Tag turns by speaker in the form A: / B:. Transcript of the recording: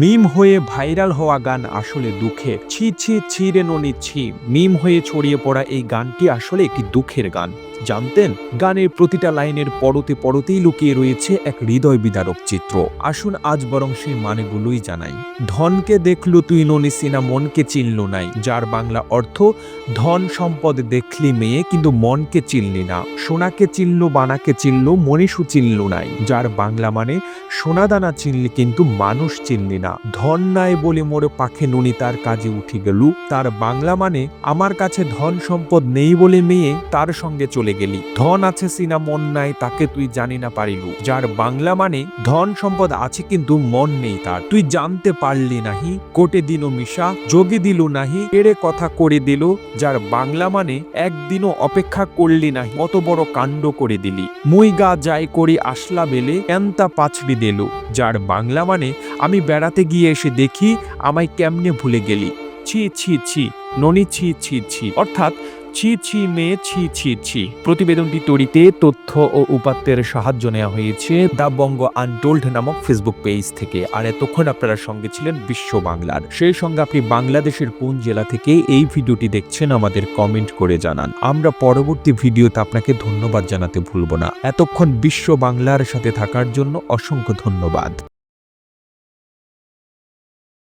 A: মিম হয়ে ভাইরাল হওয়া গান আসলে দুঃখের ছি ছি ছি রে ননি, ছি। মিম হয়ে ছড়িয়ে পড়া এই গানটি আসলে একটি দুঃখের গান। জানতেন, গানের প্রতিটা লাইনের পরতে পরতেই লুকিয়ে রয়েছে এক হৃদয় বিদারক চিত্র। আসুন আজ বরং সেই মানেগুলোই জানাই। ধনকে দেখলু তুই ননি সিনা, মনকে চিনল নাই। যার বাংলা অর্থ, ধন সম্পদ দেখলি মেয়ে, কিন্তু মনকে চিনলি না। সোনাকে চিনল, বানাকে চিনল, মনীষু চিনল নাই। যার বাংলা মানে সোনাদানা চিনলি, কিন্তু মানুষ চিনলি না। ধন নাই বলে মোর পাখে নুনি তার কাজে উঠি গেলু। তার বাংলা মানে আমার কাছে ধন সম্পদ নেই বলে মেয়ে, তার সঙ্গে চলে গেলি। ধন আছে সিনা, মন নাই, তাকে তুই জানি না পারিলু। যার বাংলা মানে ধন সম্পদ আছে কিন্তু মন নেই তার। তুই জানতে পারলি নাহি, কোটে দিন মিশা, যোগে দিল নাহি পেরে কথা করে দিল। যার বাংলা মানে একদিনও অপেক্ষা করলি নাহি, কত বড় কাণ্ড করে দিলি। মুই গা যাই করি আসলা বেলে, এন্তা পাছড়ি দিল। যার বাংলা মানে আমি বেড়াতে গিয়ে এসে দেখি আমায় কেমনে ভুলে গেলি। ছি ছি ছি, ননি ছি ছি ছি, অর্থাৎ ছি ছি মেয়ে ছি ছি ছি। প্রতিবেদনটি তৈরিতে তথ্য ও উপাত্তের সাহায্য নেওয়া হয়েছে দা বঙ্গ আনটোল্ড নামক ফেসবুক পেজ থেকে। আর এতক্ষণ আপনারা সঙ্গে ছিলেন বিশ্ব বাংলার। সেই সঙ্গে আপনি বাংলাদেশের কোন জেলা থেকে এই ভিডিওটি দেখছেন আমাদের কমেন্ট করে জানান। আমরা পরবর্তী ভিডিওতে আপনাকে ধন্যবাদ জানাতে ভুলব না। এতক্ষণ বিশ্ব বাংলার সাথে থাকার জন্য অসংখ্য ধন্যবাদ।